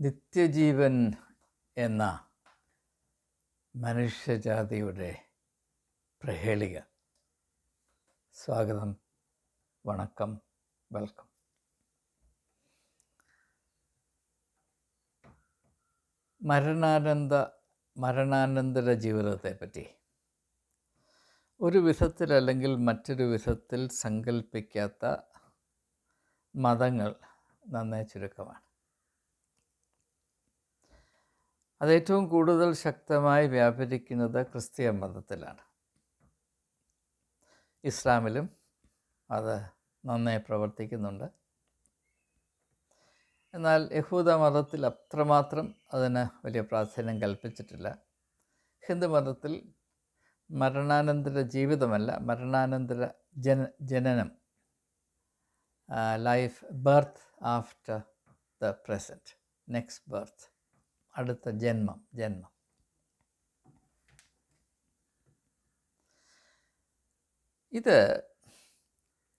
നിത്യജീവൻ എന്ന മനുഷ്യജാതിയുടെ പ്രഹേളിക. സ്വാഗതം വണക്കം വെൽക്കം. മരണാനന്ദ മരണാനന്തര ജീവിതത്തെപ്പറ്റി. ഒരു വിധത്തിൽ അല്ലെങ്കിൽ മറ്റൊരു വിധത്തിൽ സങ്കല്പിക്കാത്ത മതങ്ങൾ നന്നേ ചുരുക്കമാണ്. അത് ഏറ്റവും കൂടുതൽ ശക്തമായി വ്യാപരിക്കുന്നത് ക്രിസ്തീയ മതത്തിലാണ്. ഇസ്ലാമിലും അത് നന്നായി പ്രവർത്തിക്കുന്നുണ്ട്. എന്നാൽ യഹൂദ മതത്തിൽ അത്രമാത്രം അതിന് വലിയ പ്രാധാന്യം കൽപ്പിച്ചിട്ടില്ല. ഹിന്ദു മതത്തിൽ മരണാനന്തര ജീവിതമല്ല മരണാനന്തര ജന ജനനം life birth after the present next birth അടുത്ത ജന്മം ജന്മം. ഇത്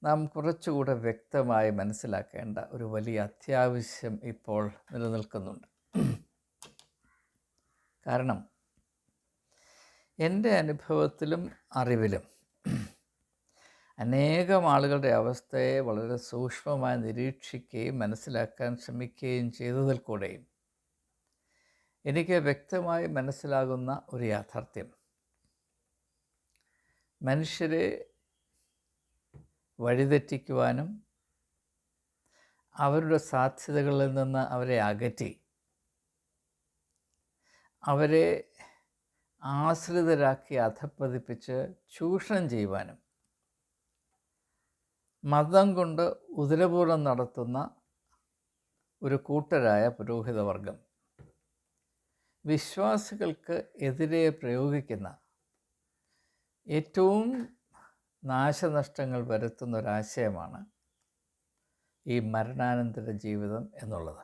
നാം കുറച്ചുകൂടെ വ്യക്തമായി മനസ്സിലാക്കേണ്ട ഒരു വലിയ അത്യാവശ്യം ഇപ്പോൾ നിലനിൽക്കുന്നുണ്ട്. കാരണം എന്റെ അനുഭവത്തിലും അറിവിലും അനേകം ആളുകളുടെ അവസ്ഥയെ വളരെ സൂക്ഷ്മമായി നിരീക്ഷിക്കുകയും മനസ്സിലാക്കാൻ ശ്രമിക്കുകയും ചെയ്തതിൽ കൂടെയും എനിക്ക് വ്യക്തമായി മനസ്സിലാകുന്ന ഒരു യാഥാർത്ഥ്യം. മനുഷ്യരെ വഴിതെറ്റിക്കുവാനും അവരുടെ സാധ്യതകളിൽ നിന്ന് അവരെ അകറ്റി അവരെ ആശ്രിതരാക്കി അധപ്പതിപ്പിച്ച് ചൂഷണം ചെയ്യുവാനും മതം കൊണ്ട് ഉദരപൂർവം നടത്തുന്ന ഒരു കൂട്ടരായ പുരോഹിതവർഗം. വിശ്വാസികൾക്ക് എതിരെ പ്രയോഗിക്കുന്ന ഏറ്റവും നാശനഷ്ടങ്ങൾ വരുത്തുന്ന ഒരാശയമാണ് ഈ മരണാനന്തര ജീവിതം എന്നുള്ളത്.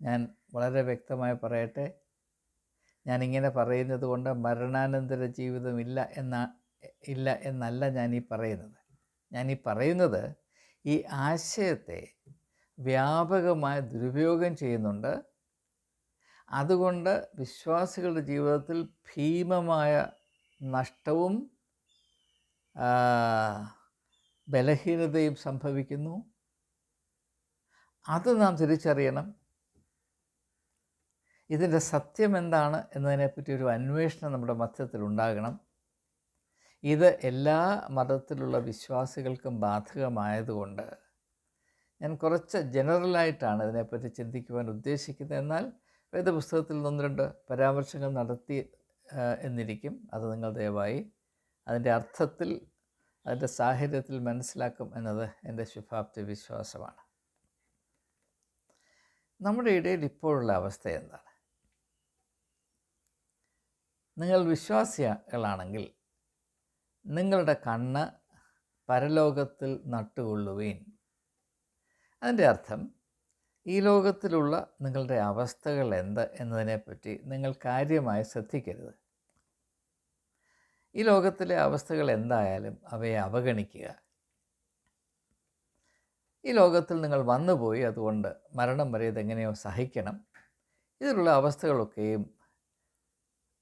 ഞാൻ വളരെ വ്യക്തമായി പറയട്ടെ ഞാനിങ്ങനെ പറയുന്നത് കൊണ്ട് മരണാനന്തര ജീവിതം ഇല്ല എന്ന ഇല്ല എന്നല്ല ഈ പറയുന്നത്. ഈ പറയുന്നത് ഈ ആശയത്തെ വ്യാപകമായി ദുരുപയോഗം ചെയ്യുന്നുണ്ട്. അതുകൊണ്ട് വിശ്വാസികളുടെ ജീവിതത്തിൽ ഭീമമായ നഷ്ടവും ബലഹീനതയും സംഭവിക്കുന്നു. അത് നാം തിരിച്ചറിയണം. ഇതിന്റെ സത്യം എന്താണ് എന്നതിനെപ്പറ്റി ഒരു അന്വേഷണം നമ്മുടെ മധ്യത്തിൽ ഉണ്ടാകണം. ഇത് എല്ലാ മതത്തിലുള്ള വിശ്വാസികൾക്കും ബാധകമായതുകൊണ്ട് ഞാൻ കുറച്ച് ജനറലായിട്ടാണ് ഇതിനെപ്പറ്റി ചിന്തിക്കുവാൻ ഉദ്ദേശിക്കുന്നത്. എന്നാൽ വേദപുസ്തകത്തിൽ ഒന്ന് രണ്ട് പരാമർശങ്ങൾ നടത്തി എന്നിരിക്കും. അത് നിങ്ങൾ ദയവായി അതിന്റെ അർത്ഥത്തിൽ അതിന്റെ സാഹചര്യത്തിൽ മനസ്സിലാക്കും എന്നത് എന്റെ ശുഭാപ്തി വിശ്വാസമാണ്. നമ്മുടെ ഇടയിൽ ഇപ്പോഴുള്ള അവസ്ഥ എന്താണ്? നിങ്ങൾ വിശ്വാസികളാണെങ്കിൽ നിങ്ങളുടെ കണ്ണ് പരലോകത്തിൽ നട്ടുകൊള്ളുവീൻ. അതിന്റെ അർത്ഥം ഈ ലോകത്തിലുള്ള നിങ്ങളുടെ അവസ്ഥകൾ എന്ത് എന്നതിനെപ്പറ്റി നിങ്ങൾ കാര്യമായി ശ്രദ്ധിക്കരുത്. ഈ ലോകത്തിലെ അവസ്ഥകൾ എന്തായാലും അവയെ അവഗണിക്കുക. ഈ ലോകത്തിൽ നിങ്ങൾ വന്നുപോയി അതുകൊണ്ട് മരണം വരെ ഇതെങ്ങനെയോ സഹിക്കണം. ഇതിലുള്ള അവസ്ഥകളൊക്കെയും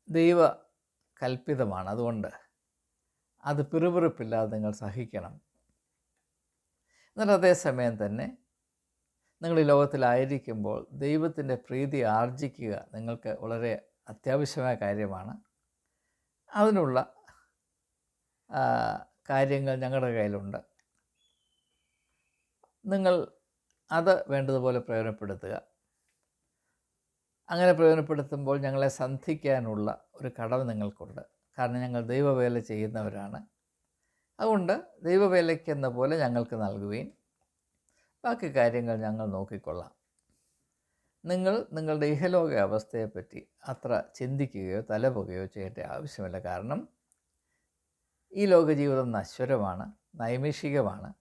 ദൈവ കൽപ്പിതമാണ്. അതുകൊണ്ട് അത് പിറുപിറുപ്പില്ലാതെ നിങ്ങൾ സഹിക്കണം. എന്നാൽ അതേസമയം തന്നെ നിങ്ങൾ ഈ ലോകത്തിലായിരിക്കുമ്പോൾ ദൈവത്തിന്റെ പ്രീതി ആർജിക്കുക നിങ്ങൾക്ക് വളരെ അത്യാവശ്യമായ കാര്യമാണ്. അതിനുള്ള കാര്യങ്ങൾ ഞങ്ങളുടെ കയ്യിലുണ്ട്. നിങ്ങൾ അത് വേണ്ടതുപോലെ പ്രയോജനപ്പെടുത്തുക. അങ്ങനെ പ്രയോജനപ്പെടുത്തുമ്പോൾ ഞങ്ങളെ സന്ധിക്കാനുള്ള ഒരു കടവ് നിങ്ങൾക്കുണ്ട്. കാരണം ഞങ്ങൾ ദൈവവേല ചെയ്യുന്നവരാണ്. അതുകൊണ്ട് ദൈവവേലയ്ക്കെന്ന പോലെ ഞങ്ങൾക്ക് നൽകുകയും ബാക്കി കാര്യങ്ങൾ ഞങ്ങൾ നോക്കിക്കൊള്ളാം. നിങ്ങൾ നിങ്ങളുടെ ഇഹലോക അവസ്ഥയെപ്പറ്റി അത്ര ചിന്തിക്കുകയോ തലപുകയോ ചെയ്യേണ്ട ആവശ്യമില്ല. കാരണം ഈ ലോകജീവിതം നശ്വരമാണ് നൈമിഷികമാണ്.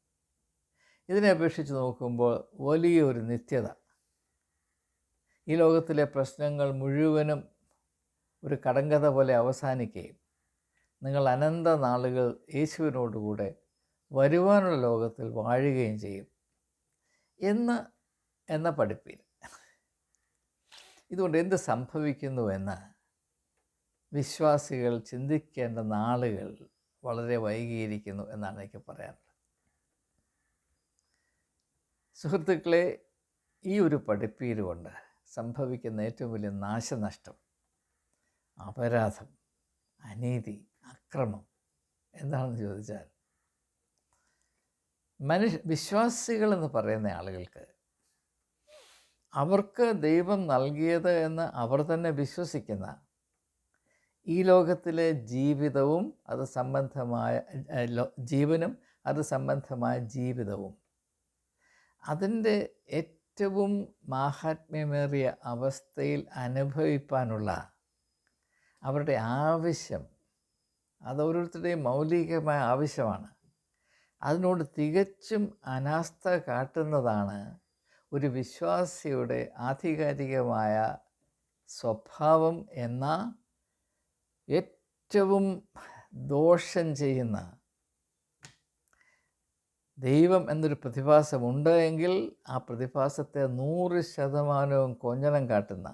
ഇതിനെ അപേക്ഷിച്ച് നോക്കുമ്പോൾ വലിയൊരു നിത്യത. ഈ ലോകത്തിലെ പ്രശ്നങ്ങൾ മുഴുവനും ഒരു കടങ്കഥ പോലെ അവസാനിക്കുകയും നിങ്ങൾ അനന്ത നാളുകൾ യേശുവിനോടുകൂടെ വരുവാനുള്ള ലോകത്തിൽ വാഴുകയും ചെയ്യും. എന്ന് എന്ന പഠിപ്പിൽ ഇതുകൊണ്ട് എന്ത് സംഭവിക്കുന്നുവെന്ന് വിശ്വാസികൾ ചിന്തിക്കേണ്ട നാളുകൾ വളരെ വൈകിയിരിക്കുന്നു എന്നാണ് എനിക്ക് പറയാനുള്ളത്. സുഹൃത്തുക്കളെ ഈ ഒരു പഠിപ്പീര് കൊണ്ട് സംഭവിക്കുന്ന ഏറ്റവും വലിയ നാശനഷ്ടം അപരാധം അനീതി അക്രമം എന്താണെന്ന് ചോദിച്ചാൽ മനുഷ്യ വിശ്വാസികൾ എന്ന് പറയുന്ന ആളുകൾക്ക് അവർക്ക് ദൈവം നൽകിയത് എന്ന് അവർ തന്നെ വിശ്വസിക്കുന്ന ഈ ലോകത്തിലെ ജീവിതവും അത് സംബന്ധമായ ജീവനും അത് സംബന്ധമായ ജീവിതവും. അതിന്റെ ഏറ്റവും മാഹാത്മ്യമേറിയ അവസ്ഥയിൽ അനുഭവിപ്പാനുള്ള അവരുടെ ആവശ്യം അത് ഓരോരുത്തരുടെയും മൗലികമായ ആവശ്യമാണ്. അതിനോട് തികച്ചും അനാസ്ഥ കാട്ടുന്നതാണ് ഒരു വിശ്വാസിയുടെ ആധികാരികമായ സ്വഭാവം എന്ന ഏറ്റവും ദോഷം ചെയ്യുന്ന ദൈവം എന്നൊരു പ്രതിഭാസമുണ്ട് എങ്കിൽ ആ പ്രതിഭാസത്തെ നൂറ് ശതമാനവും കൊഞ്ഞനം കാട്ടുന്ന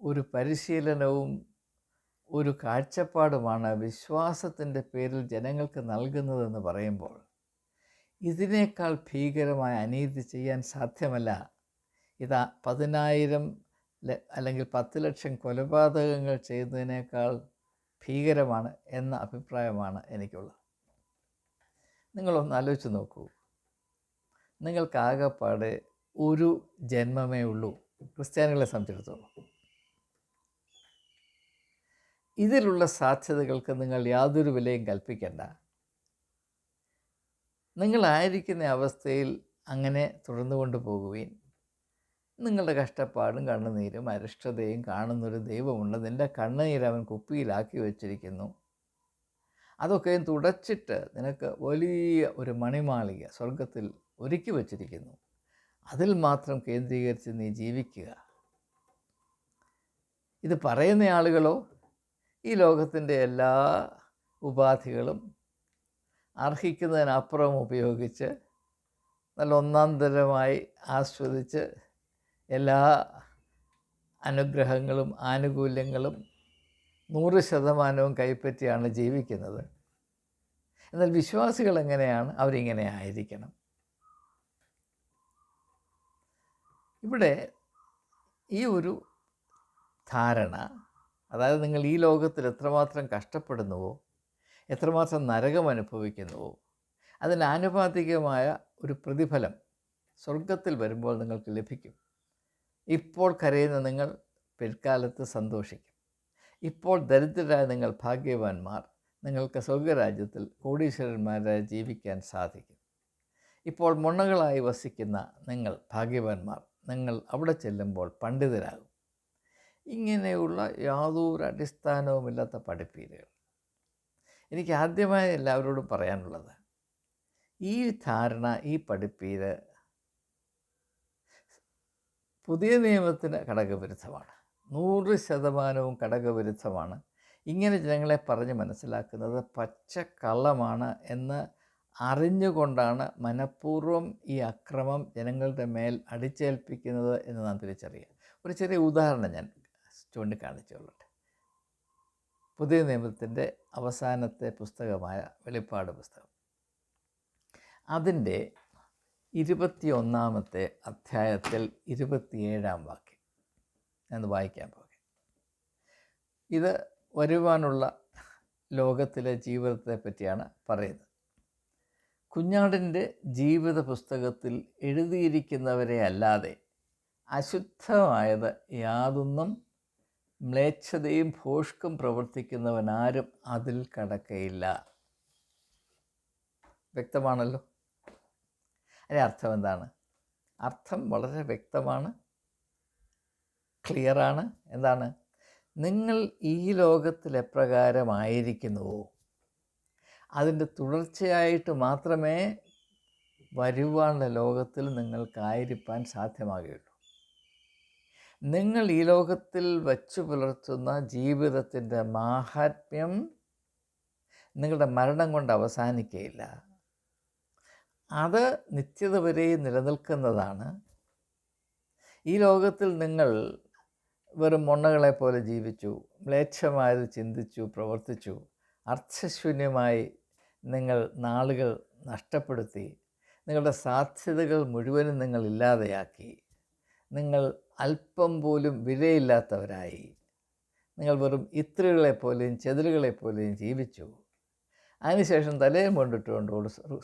ഒരു പരിശീലനവും ഒരു കാഴ്ചപ്പാടുമാണ് വിശ്വാസത്തിന്റെ പേരിൽ ജനങ്ങൾക്ക് നൽകുന്നതെന്ന് പറയുമ്പോൾ. ഇതിനേക്കാൾ ഭീകരമായ അനീതി ചെയ്യാൻ സാധ്യമല്ല. ഇതാ പതിനായിരം അല്ലെങ്കിൽ പത്ത് ലക്ഷം കൊലപാതകങ്ങൾ ചെയ്യുന്നതിനേക്കാൾ ഭീകരമാണ് എന്ന അഭിപ്രായമാണ് എനിക്കുള്ളത്. നിങ്ങളൊന്ന് ആലോചിച്ച് നോക്കൂ. നിങ്ങൾക്കാകെപ്പാടെ ഒരു ജന്മമേ ഉള്ളൂ. ക്രിസ്ത്യാനികളെ സംബന്ധിച്ചിടത്തോളം. ഇതിലുള്ള സാധ്യതകൾക്ക് നിങ്ങൾ യാതൊരു വിലയും കൽപ്പിക്കേണ്ട. നിങ്ങളായിരിക്കുന്ന അവസ്ഥയിൽ അങ്ങനെ തുടർന്നു കൊണ്ടുപോകുകയും നിങ്ങളുടെ കഷ്ടപ്പാടും കണ്ണുനീരും അരിഷ്ടതയും കാണുന്നൊരു ദൈവമുണ്ട്. നിന്റെ കണ്ണുനീര് അവൻ കുപ്പിയിലാക്കി വച്ചിരിക്കുന്നു. അതൊക്കെയും തുടച്ചിട്ട് നിനക്ക് വലിയ ഒരു മണിമാളിക സ്വർഗത്തിൽ ഒരുക്കി വച്ചിരിക്കുന്നു. അതിൽ മാത്രം കേന്ദ്രീകരിച്ച് നീ ജീവിക്കുക. ഇത് പറയുന്ന ആളുകളോ ഈ ലോകത്തിന്റെ എല്ലാ ഉപാധികളും അർഹിക്കുന്നതിനപ്പുറം ഉപയോഗിച്ച് നല്ല ഒന്നാം തരമായി ആസ്വദിച്ച് എല്ലാ അനുഗ്രഹങ്ങളും ആനുകൂല്യങ്ങളും നൂറ് ശതമാനവും കൈപ്പറ്റിയാണ് ജീവിക്കുന്നത്. എന്നാൽ വിശ്വാസികൾ എങ്ങനെയാണ്? അവരിങ്ങനെ ആയിരിക്കണം. ഇവിടെ ഈ ഒരു ധാരണ അതായത് നിങ്ങൾ ഈ ലോകത്തിൽ എത്രമാത്രം കഷ്ടപ്പെടുന്നുവോ എത്രമാത്രം നരകം അനുഭവിക്കുന്നുവോ അതിന് ആനുപാതികമായ ഒരു പ്രതിഫലം സ്വർഗത്തിൽ വരുമ്പോൾ നിങ്ങൾക്ക് ലഭിക്കും. ഇപ്പോൾ കരയുന്ന നിങ്ങൾ പിൽക്കാലത്ത് സന്തോഷിക്കും. ഇപ്പോൾ ദരിദ്രരായ നിങ്ങൾ ഭാഗ്യവാന്മാർ നിങ്ങൾക്ക് സ്വർഗരാജ്യത്തിൽ കോടീശ്വരന്മാരായി ജീവിക്കാൻ സാധിക്കും. ഇപ്പോൾ മുണ്ണകളായി വസിക്കുന്ന നിങ്ങൾ ഭാഗ്യവാന്മാർ നിങ്ങൾ അവിടെ ചെല്ലുമ്പോൾ പണ്ഡിതരാകും. ഇങ്ങനെയുള്ള യാതൊരു അടിസ്ഥാനവുമില്ലാത്ത പഠിപ്പീരുകൾ. എനിക്ക് ആദ്യമായി എല്ലാവരോടും പറയാനുള്ളത് ഈ ധാരണ ഈ പഠിപ്പീര് പുതിയ നിയമത്തിന് ഘടകവിരുദ്ധമാണ്. നൂറ് ശതമാനവും ഘടകവിരുദ്ധമാണ്. ഇങ്ങനെ ജനങ്ങളെ പറഞ്ഞ് മനസ്സിലാക്കുന്നത് പച്ച കള്ളമാണ് എന്ന് അറിഞ്ഞുകൊണ്ടാണ് മനഃപൂർവം ഈ അക്രമം ജനങ്ങളുടെ മേൽ അടിച്ചേൽപ്പിക്കുന്നത് എന്ന് നാം തിരിച്ചറിയുക. ഒരു ചെറിയ ഉദാഹരണം ഞാൻ ചൂണ്ടിക്കാണിച്ചുകൊള്ളട്ടെ പുതിയ നിയമത്തിന്റെ അവസാനത്തെ പുസ്തകമായ വെളിപ്പാട് പുസ്തകം. അതിന്റെ ഇരുപത്തിയൊന്നാമത്തെ അധ്യായത്തിൽ ഇരുപത്തിയേഴാം വാക്യം. ഞാൻ വായിക്കാൻ പോകെ. ഇത് വരുവാനുള്ള ലോകത്തിലെ ജീവിതത്തെ പറ്റിയാണ് പറയുന്നത്. കുഞ്ഞാടിന്റെ ജീവിത പുസ്തകത്തിൽ എഴുതിയിരിക്കുന്നവരെ അല്ലാതെ അശുദ്ധമായത് യാതൊന്നും മ്ലേച്ഛതയും ഭോഷ്കും പ്രവർത്തിക്കുന്നവനാരും അതിൽ കടക്കയില്ല. വ്യക്തമാണല്ലോ? അതിന്റെ അർത്ഥം എന്താണ്? അർത്ഥം വളരെ വ്യക്തമാണ്. ക്ലിയറാണ് എന്താണ്? നിങ്ങൾ ഈ ലോകത്തിൽ എപ്രകാരമായിരിക്കുന്നുവോ അതിന്റെ തുടർച്ചയായിട്ട് മാത്രമേ വരുവാനുള്ള ലോകത്തിൽ നിങ്ങൾക്കായിരിക്കാൻ സാധ്യമാകുകയുള്ളൂ. നിങ്ങൾ ഈ ലോകത്തിൽ വച്ചു പുലർത്തുന്ന ജീവിതത്തിന്റെ മാഹാത്മ്യം നിങ്ങളുടെ മരണം കൊണ്ട് അവസാനിക്കുകയില്ല അത് നിത്യത വരെ നിലനിൽക്കുന്നതാണ്. ഈ ലോകത്തിൽ നിങ്ങൾ വെറും മൊണ്ണകളെ പോലെ ജീവിച്ചു മ്ലേച്ഛമായത് ചിന്തിച്ചു പ്രവർത്തിച്ചു അർത്ഥശൂന്യമായി നിങ്ങൾ നാളുകൾ നഷ്ടപ്പെടുത്തി നിങ്ങളുടെ സാധ്യതകൾ മുഴുവനും നിങ്ങൾ ഇല്ലാതെയാക്കി നിങ്ങൾ അല്പം പോലും വിലയില്ലാത്തവരായി. നിങ്ങൾ വെറും ഇത്രികളെപ്പോലെയും ചെതിലുകളെപ്പോലെയും ജീവിച്ചു. അതിനുശേഷം തലയും കൊണ്ടിട്ടുകൊണ്ട്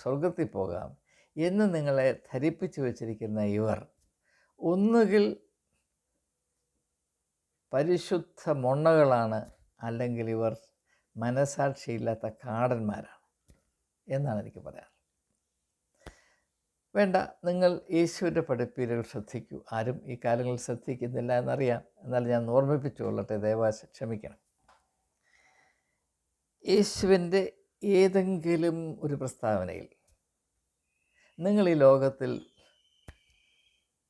സ്വർഗത്തിൽ പോകാം എന്ന് നിങ്ങളെ ധരിപ്പിച്ചു വച്ചിരിക്കുന്ന ഇവർ. ഒന്നുകിൽ പരിശുദ്ധ മൊണ്ണകളാണ് അല്ലെങ്കിൽ ഇവർ മനസാക്ഷിയില്ലാത്ത കാടന്മാരാണ് എന്നാണ് എനിക്ക് പറയാറ് വേണ്ട നിങ്ങൾ യേശുവിന്റെ പഠിപ്പീരുകൾ ശ്രദ്ധിക്കൂ. ആരും ഈ കാലങ്ങളിൽ ശ്രദ്ധിക്കുന്നില്ല എന്നറിയാം. എന്നാൽ ഞാൻ ഓർമ്മിപ്പിച്ചു കൊള്ളട്ടെ ദയവാശ ക്ഷമിക്കണം. യേശുവിന്റെ ഏതെങ്കിലും ഒരു പ്രസ്താവനയിൽ നിങ്ങൾ ഈ ലോകത്തിൽ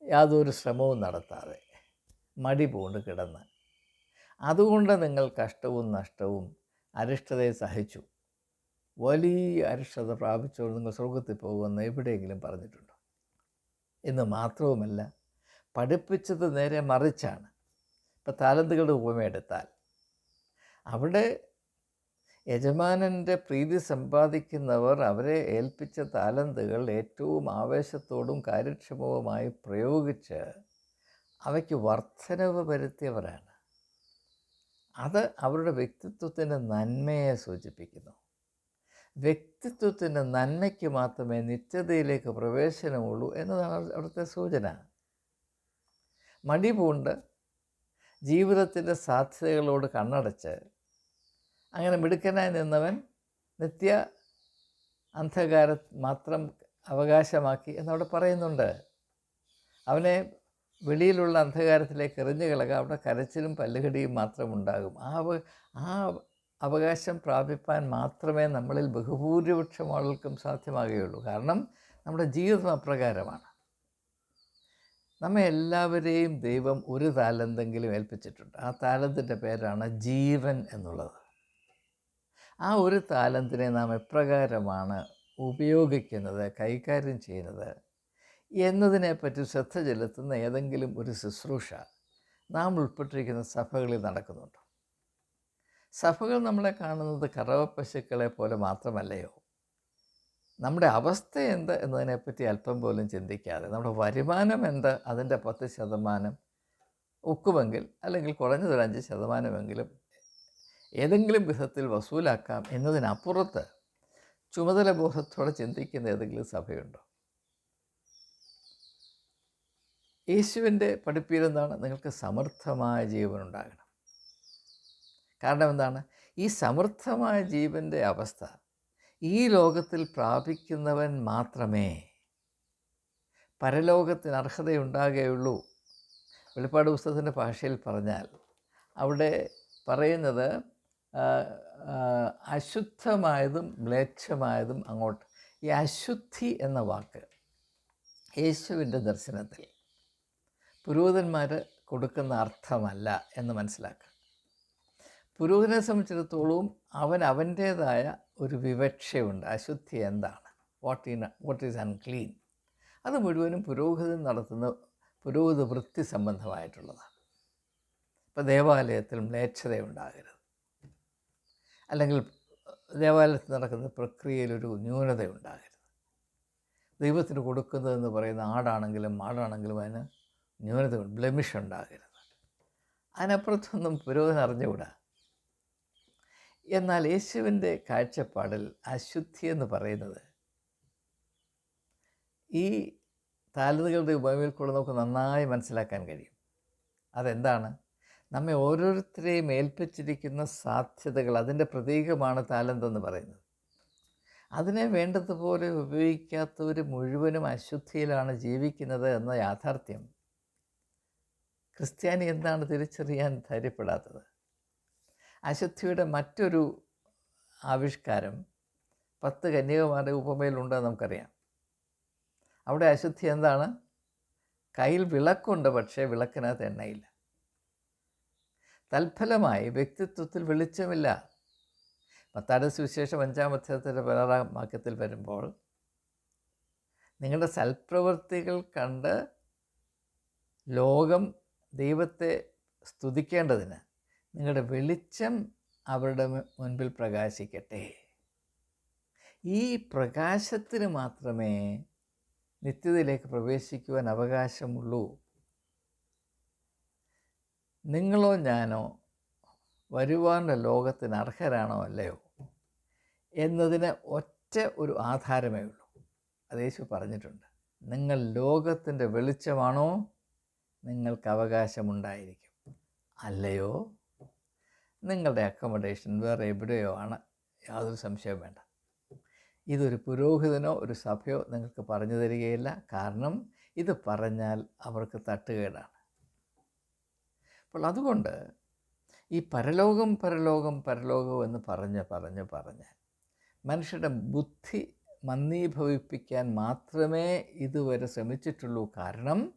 യാതൊരു ശ്രമവും നടത്താതെ മടി പൂണ്ട് കിടന്ന് അതുകൊണ്ട് നിങ്ങൾ കഷ്ടവും നഷ്ടവും അരിഷ്ടതയെ സഹിച്ചു. വലിയ അരിഷ്ടത പ്രാപിച്ചുകൊണ്ട് നിങ്ങൾ സ്വർഗത്തിൽ പോകുമെന്ന് എവിടെയെങ്കിലും പറഞ്ഞിട്ടുണ്ടോ? എന്ന് മാത്രവുമല്ല പഠിപ്പിച്ചത് നേരെ മറിച്ചാണ്. ഇപ്പം താലന്തുകളുടെ ഉപമയെടുത്താൽ അവിടെ യജമാനന്റെ പ്രീതി സമ്പാദിക്കുന്നവർ അവരെ ഏൽപ്പിച്ച താലന്തുകൾ ഏറ്റവും ആവേശത്തോടും കാര്യക്ഷമവുമായി പ്രയോഗിച്ച് അവയ്ക്ക് വർധനവ് വരുത്തിയവരാണ്. അത് അവരുടെ വ്യക്തിത്വത്തിന്റെ നന്മയെ സൂചിപ്പിക്കുന്നു. വ്യക്തിത്വത്തിന്റെ നന്മയ്ക്ക് മാത്രമേ നിത്യതയിലേക്ക് പ്രവേശനമുള്ളൂ എന്നതാണ് അവിടുത്തെ സൂചന. മടി പൂണ്ട് ജീവിതത്തിന്റെ സാധ്യതകളോട് കണ്ണടച്ച് അങ്ങനെ മിടുക്കനായി നിന്നവൻ നിത്യ അന്ധകാര മാത്രം അവകാശമാക്കി എന്നവിടെ പറയുന്നുണ്ട്. അവനെ വെളിയിലുള്ള അന്ധകാരത്തിലേക്ക് എറിഞ്ഞു കളക അവിടെ കരച്ചിലും പല്ലുകടിയും മാത്രം ഉണ്ടാകും. ആ ആ അവകാശം പ്രാപിപ്പാൻ മാത്രമേ നമ്മളിൽ ബഹുഭൂരിപക്ഷം ആളുകൾക്കും സാധ്യമാകുകയുള്ളൂ. കാരണം നമ്മുടെ ജീവിതം അപ്രകാരമാണ്. നമ്മെ എല്ലാവരെയും ദൈവം ഒരു താലന്തെങ്കിലും ഏൽപ്പിച്ചിട്ടുണ്ട്. ആ താലന്തിന്റെ പേരാണ് ജീവൻ എന്നുള്ളത്. ആ ഒരു താലന്തിനെ നാം എപ്രകാരമാണ് ഉപയോഗിക്കുന്നത് കൈകാര്യം ചെയ്യുന്നത് എന്നതിനെപ്പറ്റി ശ്രദ്ധ ചെലുത്തുന്ന ഏതെങ്കിലും ഒരു ശുശ്രൂഷ നാം ഉൾപ്പെട്ടിരിക്കുന്ന സഭകളിൽ നടക്കുന്നുണ്ട്? സഭകൾ നമ്മളെ കാണുന്നത് കറവ പശുക്കളെ പോലെ മാത്രമല്ലയോ? നമ്മുടെ അവസ്ഥ എന്ത് എന്നതിനെപ്പറ്റി അല്പം പോലും ചിന്തിക്കാതെ നമ്മുടെ വരുമാനം എന്ത്? അതിന്റെ പത്ത് ശതമാനം ഒക്കുമെങ്കിൽ അല്ലെങ്കിൽ കുറഞ്ഞതൊരു അഞ്ച് ശതമാനമെങ്കിലും ഏതെങ്കിലും വിധത്തിൽ വസൂലാക്കാം എന്നതിനപ്പുറത്ത് ചുമതല ബോധത്തോടെ ചിന്തിക്കുന്ന ഏതെങ്കിലും സഭയുണ്ടോ? യേശുവിന്റെ പഠിപ്പീരെന്താണ്? നിങ്ങൾക്ക് സമർത്ഥമായ ജീവൻ ഉണ്ടാകണം കാരണം എന്താണ്? ഈ സമൃദ്ധമായ ജീവന്റെ അവസ്ഥ ഈ ലോകത്തിൽ പ്രാപിക്കുന്നവൻ മാത്രമേ പരലോകത്തിന് അർഹതയുണ്ടാകുകയുള്ളൂ. വെളിപ്പാട് പുസ്തകത്തിന്റെ ഭാഷയിൽ പറഞ്ഞാൽ അവിടെ പറയുന്നത് അശുദ്ധമായതും മ്ലേച്ഛമായതും അങ്ങോട്ട്. ഈ അശുദ്ധി എന്ന വാക്ക് യേശുവിന്റെ ദർശനത്തിൽ. പുരോഹിതന്മാർ കൊടുക്കുന്ന അർത്ഥമല്ല എന്ന് മനസ്സിലാക്കുക. പുരോഹിതനെ സംബന്ധിച്ചിടത്തോളം അവൻ അവന്റേതായ ഒരു വിവക്ഷയുണ്ട്. അശുദ്ധി എന്താണ്? What in what is unclean അത് മുഴുവനും പുരോഹിതൻ നടത്തുന്ന പുരോഹിത വൃത്തി സംബന്ധമായിട്ടുള്ളതാണ്. ഇപ്പോൾ ദേവാലയത്തിൽ മ്ലേച്ഛതയുണ്ടാകരുത് അല്ലെങ്കിൽ ദേവാലയത്തിൽ നടക്കുന്ന പ്രക്രിയയിലൊരു ന്യൂനത ഉണ്ടാകരുത് ദൈവത്തിന് കൊടുക്കുന്നതെന്ന് പറയുന്ന ആടാണെങ്കിലും ആടാണെങ്കിലും അതിന് ന്യൂനത ബ്ലെമിഷ് ഉണ്ടാകരുത്. അതിനപ്പുറത്തൊന്നും പുരോഹിതൻ അറിഞ്ഞുകൂടാ? എന്നാൽ യേശുവിന്റെ കാഴ്ചപ്പാടിൽ അശുദ്ധി എന്ന് പറയുന്നത് ഈ താലതുകളുടെ ഉപമയിൽ കൂടെ നമുക്ക് നന്നായി മനസ്സിലാക്കാൻ കഴിയും. അതെന്താണ്? നമ്മെ ഓരോരുത്തരെയും ഏൽപ്പിച്ചിരിക്കുന്ന സാധ്യതകൾ അതിന്റെ പ്രതീകമാണ് താലന്തെന്ന് പറയുന്നത്. അതിനെ വേണ്ടതുപോലെ ഉപയോഗിക്കാത്തവർ മുഴുവനും അശുദ്ധിയിലാണ് ജീവിക്കുന്നത് എന്ന യാഥാർത്ഥ്യം. ക്രിസ്ത്യാനി എന്താണ് തിരിച്ചറിയാൻ ധൈര്യപ്പെടാത്തത്? അശുദ്ധിയുടെ മറ്റൊരു ആവിഷ്കാരം പത്ത് കന്യകമാരുടെ ഉപമയിലുണ്ടെന്ന് നമുക്കറിയാം. അവിടെ അശുദ്ധി എന്താണ്? കയ്യിൽ വിളക്കുണ്ട് പക്ഷേ വിളക്കിനകത്ത് എണ്ണയില്ല. തൽഫലമായി വ്യക്തിത്വത്തിൽ വെളിച്ചമില്ല. പത്താട് സുവിശേഷം അഞ്ചാം അധ്യായത്തിന്റെ പതിനാറാം വാക്യത്തിൽ വരുമ്പോൾ നിങ്ങളുടെ സൽപ്രവൃത്തികൾ കണ്ട് ലോകം ദൈവത്തെ സ്തുതിക്കേണ്ടതിന് നിങ്ങളുടെ വെളിച്ചം അവരുടെ മുൻപിൽ പ്രകാശിക്കട്ടെ. ഈ പ്രകാശത്തിന് മാത്രമേ നിത്യതയിലേക്ക് പ്രവേശിക്കുവാൻ അവകാശമുള്ളൂ. നിങ്ങളോ ഞാനോ വരുവാനുള്ള ലോകത്തിന് അർഹരാണോ അല്ലയോ എന്നതിന് ഒറ്റ ഒരു ആധാരമേ ഉള്ളൂ. അത് യേശു പറഞ്ഞിട്ടുണ്ട്. നിങ്ങൾ ലോകത്തിന്റെ വെളിച്ചമാണോ? നിങ്ങൾക്ക് അവകാശമുണ്ടായിരിക്കും. അല്ലയോ? നിങ്ങളുടെ അക്കോമഡേഷൻ വേറെ എവിടെയോ ആണ്. യാതൊരു സംശയവും വേണ്ട. ഇതൊരു പുരോഹിതനോ ഒരു സഭയോ നിങ്ങൾക്ക് പറഞ്ഞു തരികയില്ല. കാരണം ഇത് പറഞ്ഞാൽ അവർക്ക് തട്ടുകേടാണ്. അപ്പോൾ അതുകൊണ്ട് ഈ പരലോകം പരലോകം പരലോകം എന്ന് പറഞ്ഞ് പറഞ്ഞ് പറഞ്ഞ് മനുഷ്യരുടെ ബുദ്ധി മന്ദീഭവിപ്പിക്കാൻ മാത്രമേ ഇതുവരെ ശ്രമിച്ചിട്ടുള്ളൂ. കാരണം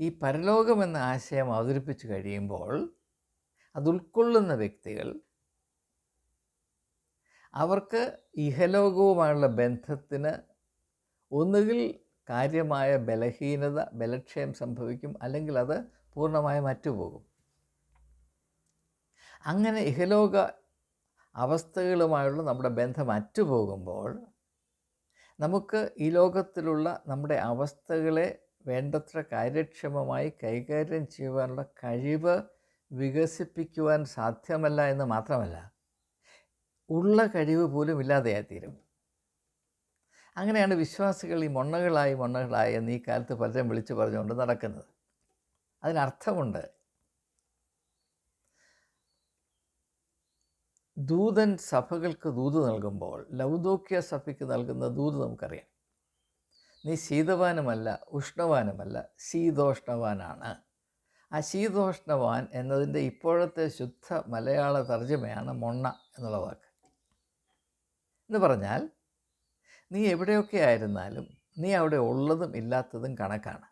ഈ പരലോകം എന്ന ആശയം അവതരിപ്പിച്ചു കഴിയുമ്പോൾ അത് ഉൾക്കൊള്ളുന്ന വ്യക്തികൾ അവർക്ക് ഇഹലോകവുമായുള്ള ബന്ധത്തിന് ഒന്നുകിൽ കാര്യമായ ബലഹീനത ബലക്ഷയം സംഭവിക്കും അല്ലെങ്കിൽ അത് പൂർണമായി മറ്റുപോകും അങ്ങനെ ഇഹലോക അവസ്ഥകളുമായുള്ള നമ്മുടെ ബന്ധം അറ്റുപോകുമ്പോൾ നമുക്ക് ഈ ലോകത്തിലുള്ള നമ്മുടെ അവസ്ഥകളെ വേണ്ടത്ര കാര്യക്ഷമമായി കൈകാര്യം ചെയ്യുവാനുള്ള കഴിവ് വികസിപ്പിക്കുവാൻ സാധ്യമല്ല എന്ന് മാത്രമല്ല ഉള്ള കഴിവ് പോലും ഇല്ലാതെയായിത്തീരും. അങ്ങനെയാണ് വിശ്വാസികൾ ഈ മൊണ്ണകളായി മൊണ്ണകളായി എന്ന് ഈ കാലത്ത് പലരും വിളിച്ചു പറഞ്ഞുകൊണ്ട് നടക്കുന്നത്. അതിനർത്ഥമുണ്ട് ദൂതൻ സഭകൾക്ക് ദൂത് നൽകുമ്പോൾ ലൗദോക്യ സഭയ്ക്ക് നൽകുന്ന ദൂത് നമുക്കറിയാം. നീ ശീതവാനുമല്ല ഉഷ്ണവാനുമല്ല ശീതോഷ്ണവാനാണ്. ആ ശീതോഷ്ണവാൻ എന്നതിന്റെ ഇപ്പോഴത്തെ ശുദ്ധ മലയാള തർജമയാണ് മൊണ്ണ എന്നുള്ള വാക്ക്. എന്ന് പറഞ്ഞാൽ നീ എവിടെയൊക്കെ ആയിരുന്നാലും നീ അവിടെ ഉള്ളതും ഇല്ലാത്തതും കണക്കാണ്.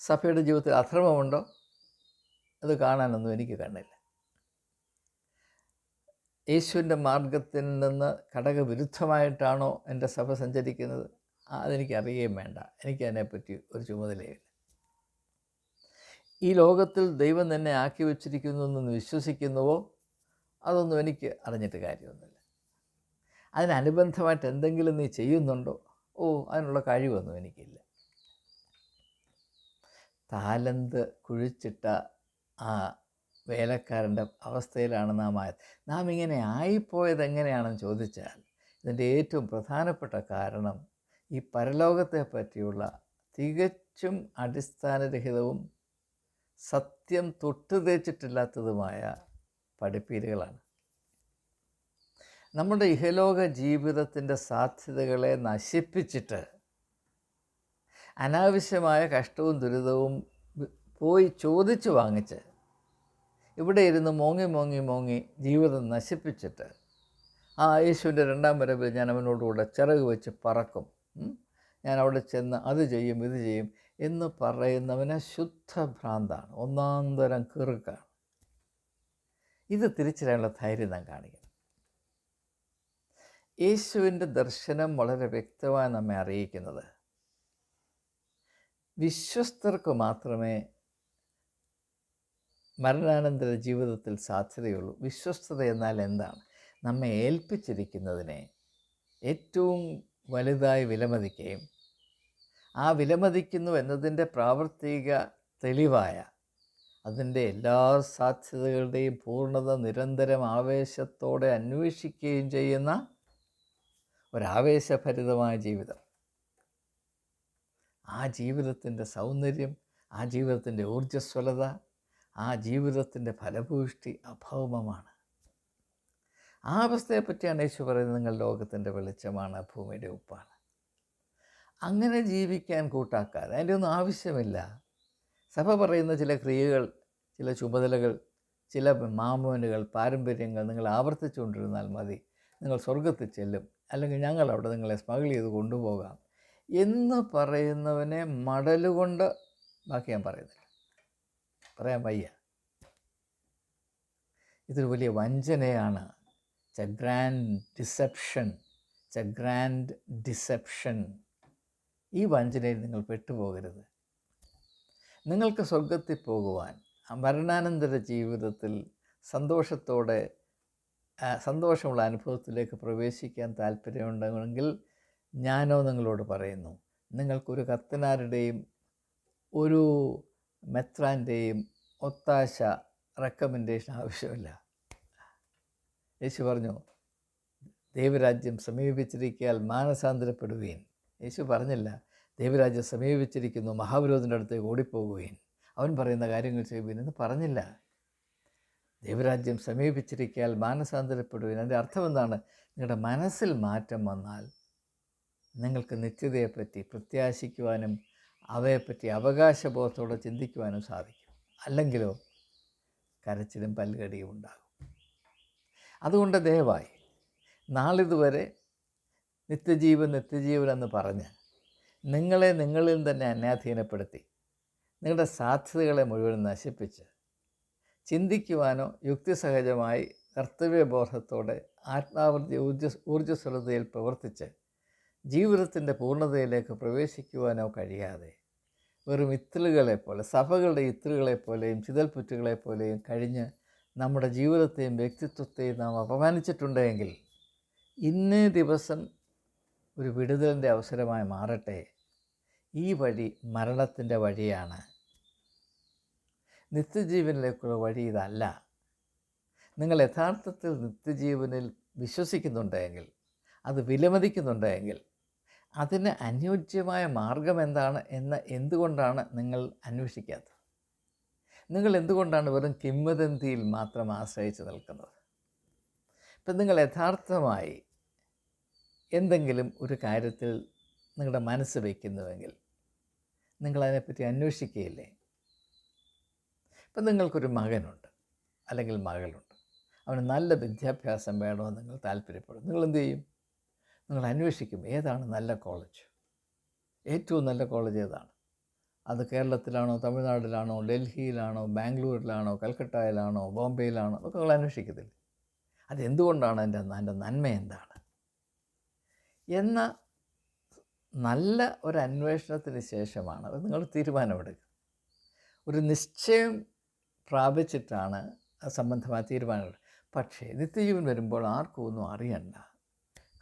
സഭയുടെ ജീവിതത്തിൽ അധർമ്മമുണ്ടോ? അത് കാണാനൊന്നും എനിക്ക് കണ്ണില്ല. യേശുവിന്റെ മാർഗത്തിൽ നിന്ന് ഘടകവിരുദ്ധമായിട്ടാണോ എന്റെ സഭ സഞ്ചരിക്കുന്നത്? അതെനിക്ക് അറിയുകയും വേണ്ട. എനിക്ക് അതിനെപ്പറ്റി ഒരു ചുമതലയില്ല ഈ ലോകത്തിൽ ദൈവം തന്നെ ആക്കി വച്ചിരിക്കുന്നു എന്ന് വിശ്വസിക്കുന്നുവോ? അതൊന്നും എനിക്ക് അറിഞ്ഞിട്ട് കാര്യമൊന്നുമില്ല. അതിനനുബന്ധമായിട്ട് എന്തെങ്കിലും നീ ചെയ്യുന്നുണ്ടോ? ഓ അതിനുള്ള കഴിവൊന്നും എനിക്കില്ല. താലന്ത് കുഴിച്ചിട്ട ആ വേലക്കാരന്റെ അവസ്ഥയിലാണ് നാം ആയത്. നാം ഇങ്ങനെ ആയിപ്പോയത് എങ്ങനെയാണെന്ന് ചോദിച്ചാൽ ഇതിന്റെ ഏറ്റവും പ്രധാനപ്പെട്ട കാരണം ഈ പരലോകത്തെ പറ്റിയുള്ള തികച്ചും അടിസ്ഥാനരഹിതവും സത്യം തൊട്ട് തേച്ചിട്ടില്ലാത്തതുമായ പഠിപ്പീരുകളാണ്. നമ്മുടെ ഇഹലോക ജീവിതത്തിന്റെ സാധ്യതകളെ നശിപ്പിച്ചിട്ട് അനാവശ്യമായ കഷ്ടവും ദുരിതവും പോയി ചോദിച്ചു വാങ്ങിച്ച് ഇവിടെ ഇരുന്ന് മോങ്ങി മോങ്ങി മോങ്ങി ജീവിതം നശിപ്പിച്ചിട്ട് ആ യേശുവിന്റെ രണ്ടാം വരവിൽ ഞാൻ അവനോടുകൂടെ ചിറക് വെച്ച് പറക്കും. ഞാൻ അവിടെ ചെന്ന് അത് ചെയ്യും ഇത് ചെയ്യും. എന്ന് പറയുന്നവന് ശുദ്ധഭ്രാന്താണ്. ഒന്നാം തരം കീറുക്കാണ്. ഇത് തിരിച്ചറിയാനുള്ള ധൈര്യം നാം കാണിക്കണം. യേശുവിന്റെ ദർശനം വളരെ വ്യക്തമായി നമ്മെ അറിയിക്കുന്നത് വിശ്വസ്തർക്ക് മാത്രമേ മരണാനന്തര ജീവിതത്തിൽ സാധ്യതയുള്ളൂ. വിശ്വസ്തത എന്നാൽ എന്താണ്? നമ്മെ ഏൽപ്പിച്ചിരിക്കുന്നതിനെ ഏറ്റവും വലുതായി വിലമതിക്കുകയും ആ വിലമതിക്കുന്നു എന്നതിന്റെ പ്രാവർത്തിക തെളിവായ അതിന്റെ എല്ലാ സാധ്യതകളുടെയും പൂർണത നിരന്തരം ആവേശത്തോടെ അന്വേഷിക്കുകയും ചെയ്യുന്ന ഒരാവേശഭരിതമായ ജീവിതം. ആ ജീവിതത്തിന്റെ സൗന്ദര്യം ആ ജീവിതത്തിന്റെ ഊർജസ്വലത ആ ജീവിതത്തിന്റെ ഫലഭൂഷ്ടി അഭൗമമാണ് ആ അവസ്ഥയെപ്പറ്റിയാണ് യേശു പറയുന്നത്. നിങ്ങൾ ലോകത്തിന്റെ വെളിച്ചമാണ് ഭൂമിയുടെ ഉപ്പാണ്. അങ്ങനെ ജീവിക്കാൻ കൂട്ടാക്കാതെ അതിന്റെ ഒന്നും ആവശ്യമില്ല. സഭ പറയുന്ന ചില ക്രിയകൾ ചില ചുമതലകൾ ചില മാമോനുകൾ പാരമ്പര്യങ്ങൾ നിങ്ങൾ ആവർത്തിച്ചുകൊണ്ടിരുന്നാൽ മതി. നിങ്ങൾ സ്വർഗത്തിൽ ചെല്ലും. അല്ലെങ്കിൽ ഞങ്ങൾ അവിടെ നിങ്ങളെ സ്മഗിൾ ചെയ്ത് കൊണ്ടുപോകാം എന്ന് പറയുന്നവനെ മടലുകൊണ്ട് ബാക്കി ഞാൻ പറയുന്നില്ല. പറയാൻ വയ്യ. ഇതൊരു വലിയ വഞ്ചനയാണ്. A grand deception a grand deception ഈ വഞ്ചനയിൽ നിങ്ങൾ പെട്ടുപോകരുത്. നിങ്ങൾക്ക് സ്വർഗത്തിൽ പോകുവാൻ മരണാനന്തര ജീവിതത്തിൽ സന്തോഷത്തോടെ സന്തോഷമുള്ള അനുഭവത്തിലേക്ക് പ്രവേശിക്കാൻ താല്പര്യമുണ്ടെങ്കിൽ ഞാനോ നിങ്ങളോട് പറയുന്നു നിങ്ങൾക്കൊരു കത്തനാരുടെയും ഒരു മെത്രാന്റെയും ഒത്താശ റെക്കമെൻഡേഷൻ ആവശ്യമില്ല. യേശു പറഞ്ഞു ദൈവരാജ്യം സമീപിച്ചിരിക്കാൻ മാനസാന്തരപ്പെടുകയും യേശു പറഞ്ഞില്ല ദേവരാജ്യം സമീപിച്ചിരിക്കുന്നു മഹാവിരോധന്റെ അടുത്തേക്ക് ഓടിപ്പോകുകയും. അവൻ പറയുന്ന കാര്യങ്ങൾ ചെയ്യുകയും എന്ന് പറഞ്ഞില്ല. ദേവരാജ്യം സമീപിച്ചിരിക്കാൽ മാനസാന്തരപ്പെടുകയും അതിന്റെ അർത്ഥം എന്താണ്? നിങ്ങളുടെ മനസ്സിൽ മാറ്റം വന്നാൽ നിങ്ങൾക്ക് നിത്യതയെപ്പറ്റി പ്രത്യാശിക്കുവാനും അവയെപ്പറ്റി അവകാശബോധത്തോടെ ചിന്തിക്കുവാനും സാധിക്കും. അല്ലെങ്കിലോ കരച്ചിലും പല്ലുകടിയും ഉണ്ടാകും. അതുകൊണ്ട് ദയവായി നാളിതുവരെ നിത്യജീവൻ നിത്യജീവൻ എന്ന് പറഞ്ഞ് നിങ്ങളെ നിങ്ങളിൽ തന്നെ അന്യാധീനപ്പെടുത്തി നിങ്ങളുടെ സാധ്യതകളെ മുഴുവൻ നശിപ്പിച്ച് ചിന്തിക്കുവാനോ യുക്തിസഹജമായി കർത്തവ്യബോധത്തോടെ ആത്മാവൃത്തി ഊർജ ഊർജസ്വലതയിൽ പ്രവർത്തിച്ച് ജീവിതത്തിന്റെ പൂർണതയിലേക്ക് പ്രവേശിക്കുവാനോ കഴിയാതെ വെറും ഇത്തിലുകളെപ്പോലെ സഭകളുടെ ഇത്തിലുകളെപ്പോലെയും ചിതൽപ്പുറ്റുകളെപ്പോലെയും കഴിഞ്ഞ് നമ്മുടെ ജീവിതത്തെയും വ്യക്തിത്വത്തെയും നാം അപമാനിച്ചിട്ടുണ്ടെങ്കിൽ ഇന്നേ ദിവസം ഒരു വിടുതലിന്റെ അവസരമായി മാറട്ടെ. ഈ വഴി മരണത്തിന്റെ വഴിയാണ്. നിത്യജീവനിലേക്കുള്ള വഴി ഇതല്ല. നിങ്ങൾ യഥാർത്ഥത്തിൽ നിത്യജീവനിൽ വിശ്വസിക്കുന്നുണ്ടെങ്കിൽ അത് വിലമതിക്കുന്നുണ്ടെങ്കിൽ അതിന് അനുയോജ്യമായ മാർഗം എന്താണ് എന്ന് എന്തുകൊണ്ടാണ് നിങ്ങൾ അന്വേഷിക്കാത്തത്? നിങ്ങൾ എന്തുകൊണ്ടാണ് വെറും കിംവദന്തിയിൽ മാത്രം ആശ്രയിച്ച് നിൽക്കുന്നത്? ഇപ്പം നിങ്ങൾ യഥാർത്ഥമായി എന്തെങ്കിലും ഒരു കാര്യത്തിൽ നിങ്ങളുടെ മനസ്സ് വയ്ക്കുന്നുവെങ്കിൽ നിങ്ങളതിനെപ്പറ്റി അന്വേഷിക്കുകയില്ലേ? ഇപ്പം നിങ്ങൾക്കൊരു മകനുണ്ട് അല്ലെങ്കിൽ മകളുണ്ട്. അവന് നല്ല വിദ്യാഭ്യാസം വേണമെന്ന് നിങ്ങൾ താല്പര്യപ്പെടും. നിങ്ങൾ എന്ത് ചെയ്യും നിങ്ങൾ അന്വേഷിക്കും ഏതാണ് നല്ല കോളേജ്? ഏറ്റവും നല്ല കോളേജ് ഏതാണ്? അത് കേരളത്തിലാണോ തമിഴ്നാട്ടിലാണോ ഡൽഹിയിലാണോ ബാംഗ്ലൂരിലാണോ കൽക്കട്ടയിലാണോ ബോംബെയിലാണോ? അതൊക്കെ നിങ്ങൾ അന്വേഷിക്കത്തില്ല? അതെന്തുകൊണ്ടാണ് എന്റെ എന്റെ നന്മ എന്താണ് എന്ന നല്ല ഒരു അന്വേഷണത്തിന് ശേഷമാണ് നിങ്ങൾ തീരുമാനമെടുക്കുക. ഒരു നിശ്ചയം പ്രാപിച്ചിട്ടാണ് സംബന്ധമായ തീരുമാനങ്ങൾ പക്ഷേ നിത്യജീവൻ വരുമ്പോൾ ആർക്കും ഒന്നും അറിയണ്ട.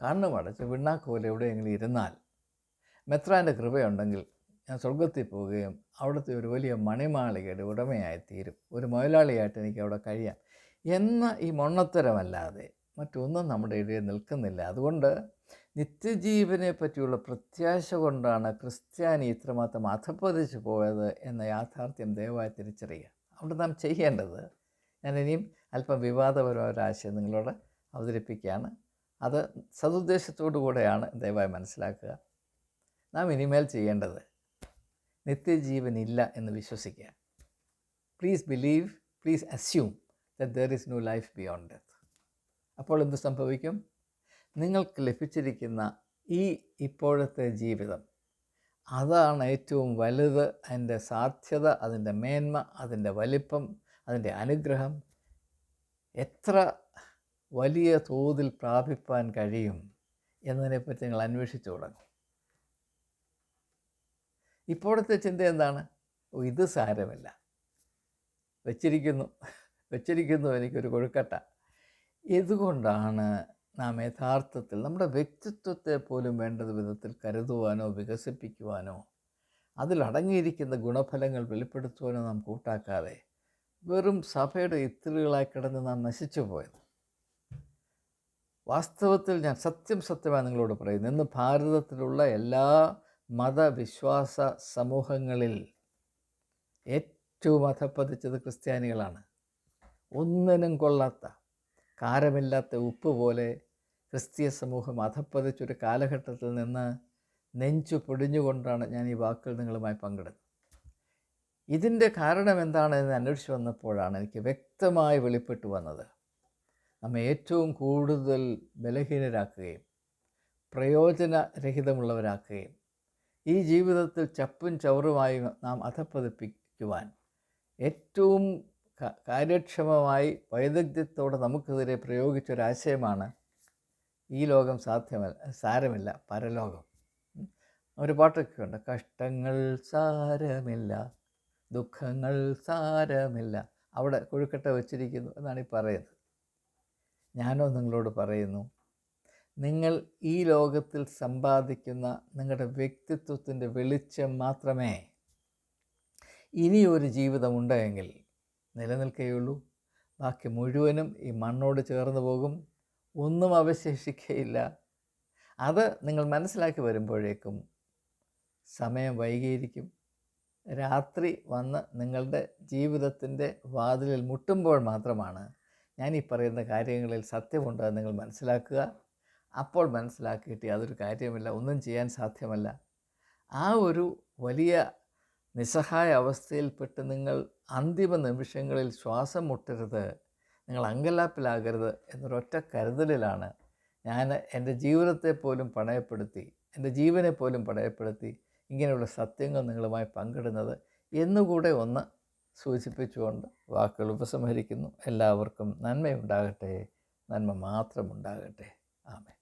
കണ്ണു അടച്ച് വിണ്ണാക്കോല എവിടെയെങ്കിലും ഇരുന്നാൽ മെത്രാന്റെ കൃപയുണ്ടെങ്കിൽ ഞാൻ സ്വർഗത്തിൽ പോവുകയും അവിടുത്തെ ഒരു വലിയ മണിമാളികയുടെ ഉടമയായി തീരും ഒരു മുതലാളിയായിട്ട് എനിക്ക് അവിടെ കഴിയാം. എന്ന ഈ മൊണ്ണത്തരമല്ലാതെ മറ്റൊന്നും നമ്മുടെ ഇടയിൽ നിൽക്കുന്നില്ല. അതുകൊണ്ട് നിത്യജീവനെ പറ്റിയുള്ള പ്രത്യാശ കൊണ്ടാണ് ക്രിസ്ത്യാനി ഇത്രമാത്രം അധപ്പതിച്ചു പോയത് എന്ന യാഥാർത്ഥ്യം ദയവായി തിരിച്ചറിയുക. അവിടെ നാം ചെയ്യേണ്ടത് ഞാൻ ഇനിയും അല്പം വിവാദപരമായ ഒരു ആശയം നിങ്ങളോട് അവതരിപ്പിക്കുകയാണ്. അത് സതുദ്ദേശത്തോടു കൂടെയാണ് ദയവായി മനസ്സിലാക്കുക. നാം ഇനിമേൽ ചെയ്യേണ്ടത് നിത്യജീവനില്ല എന്ന് വിശ്വസിക്കുക. Please believe please assume there is no life beyond death അപ്പോൾ എന്ത് സംഭവിക്കും? നിങ്ങൾക്ക് ലഭിച്ചിരിക്കുന്ന ഈ ഇപ്പോഴത്തെ ജീവിതം. അതാണ് ഏറ്റവും വലുത് അതിന്റെ സാധ്യത അതിന്റെ മേന്മ അതിന്റെ വലിപ്പം അതിന്റെ അനുഗ്രഹം. എത്ര വലിയ തോതിൽ പ്രാപിപ്പാൻ കഴിയും എന്നതിനെപ്പറ്റി നിങ്ങൾ അന്വേഷിച്ചു തുടങ്ങും. ഇപ്പോഴത്തെ ചിന്ത എന്താണ്? ഇത് സാരമില്ല. വെച്ചിരിക്കുന്നു. വെച്ചിരിക്കുന്നു എനിക്കൊരു കൊഴുക്കട്ട. ഇതുകൊണ്ടാണ് നാം യഥാർത്ഥത്തിൽ നമ്മുടെ വ്യക്തിത്വത്തെ പോലും വേണ്ടത് വിധത്തിൽ കരുതുവാനോ വികസിപ്പിക്കുവാനോ അതിലടങ്ങിയിരിക്കുന്ന ഗുണഫലങ്ങൾ വെളിപ്പെടുത്തുവാനോ നാം കൂട്ടാക്കാതെ വെറും സഭയുടെ ഇത്തിലുകളായി കിടന്ന് നാം നശിച്ചു പോയത്. വാസ്തവത്തിൽ ഞാൻ സത്യം സത്യമായി നിങ്ങളോട് പറയുന്നു ഇന്ന് ഭാരതത്തിലുള്ള എല്ലാ മതവിശ്വാസ സമൂഹങ്ങളിൽ ഏറ്റവും അധപ്പതിച്ചത് ക്രിസ്ത്യാനികളാണ്. ഒന്നിനും കൊള്ളാത്ത കാരമില്ലാത്ത ഉപ്പ് പോലെ ക്രിസ്തീയ സമൂഹം അധപ്പതിച്ചൊരു കാലഘട്ടത്തിൽ നിന്ന് നെഞ്ചു പൊടിഞ്ഞുകൊണ്ടാണ് ഞാൻ ഈ വാക്കുകൾ നിങ്ങളുമായി പങ്കിടുന്നത്. ഇതിന്റെ കാരണം എന്താണെന്ന് അന്വേഷിച്ച് വന്നപ്പോഴാണ് എനിക്ക് വ്യക്തമായി വെളിപ്പെട്ടു വന്നത്. നമ്മെ ഏറ്റവും കൂടുതൽ ബലഹീനരാക്കുകയും പ്രയോജനരഹിതമുള്ളവരാക്കുകയും ഈ ജീവിതത്തിൽ ചപ്പും ചവറുമായി നാം അധപ്പതിപ്പിക്കുവാൻ ഏറ്റവും കാര്യക്ഷമമായി വൈദഗ്ധ്യത്തോടെ നമുക്കെതിരെ പ്രയോഗിച്ചൊരാശയമാണ് ഈ ലോകം സാധ്യമല്ല സാരമില്ല പരലോകം. ഒരു പാട്ടൊക്കെ ഉണ്ട്. കഷ്ടങ്ങൾ സാരമില്ല ദുഃഖങ്ങൾ സാരമില്ല. അവിടെ കൊഴുക്കട്ട വച്ചിരിക്കുന്നു എന്നാണ് ഈ പറയുന്നത്. ഞാനോ നിങ്ങളോട് പറയുന്നു നിങ്ങൾ ഈ ലോകത്തിൽ സമ്പാദിക്കുന്ന നിങ്ങളുടെ വ്യക്തിത്വത്തിന്റെ വെളിച്ചം മാത്രമേ ഇനിയൊരു ജീവിതമുണ്ടെങ്കിൽ നിലനിൽക്കുകയുള്ളൂ ബാക്കി മുഴുവനും ഈ മണ്ണോട് ചേർന്ന് പോകും. ഒന്നും അവശേഷിക്കുകയില്ല അത് നിങ്ങൾ മനസ്സിലാക്കി വരുമ്പോഴേക്കും സമയം വൈകിയിരിക്കും. രാത്രി വന്ന് നിങ്ങളുടെ ജീവിതത്തിന്റെ വാതിലിൽ മുട്ടുമ്പോൾ മാത്രമാണ് ഞാൻ ഈ പറയുന്ന കാര്യങ്ങളിൽ സത്യമുണ്ട് നിങ്ങൾ മനസ്സിലാക്കുക. അപ്പോൾ മനസ്സിലാക്കിയിട്ട് യാതൊരു കാര്യമില്ല ഒന്നും ചെയ്യാൻ സാധ്യമല്ല. ആ ഒരു വലിയ നിസ്സഹായ അവസ്ഥയിൽപ്പെട്ട് നിങ്ങൾ അന്തിമ നിമിഷങ്ങളിൽ ശ്വാസം മുട്ടരുത് നിങ്ങൾ അങ്കലാപ്പിലാകരുത് എന്നൊരൊറ്റ കരുതലിലാണ് ഞാൻ എന്റെ ജീവിതത്തെ പോലും പണയപ്പെടുത്തി എന്റെ ജീവനെ പോലും പണയപ്പെടുത്തി ഇങ്ങനെയുള്ള സത്യങ്ങൾ നിങ്ങളുമായി പങ്കിടുന്നത് എന്നുകൂടെ ഒന്ന് സൂചിപ്പിച്ചുകൊണ്ട് വാക്കുകൾ ഉപസംഹരിക്കുന്നു. എല്ലാവർക്കും നന്മയുണ്ടാകട്ടെ നന്മ മാത്രമുണ്ടാകട്ടെ. ആമേ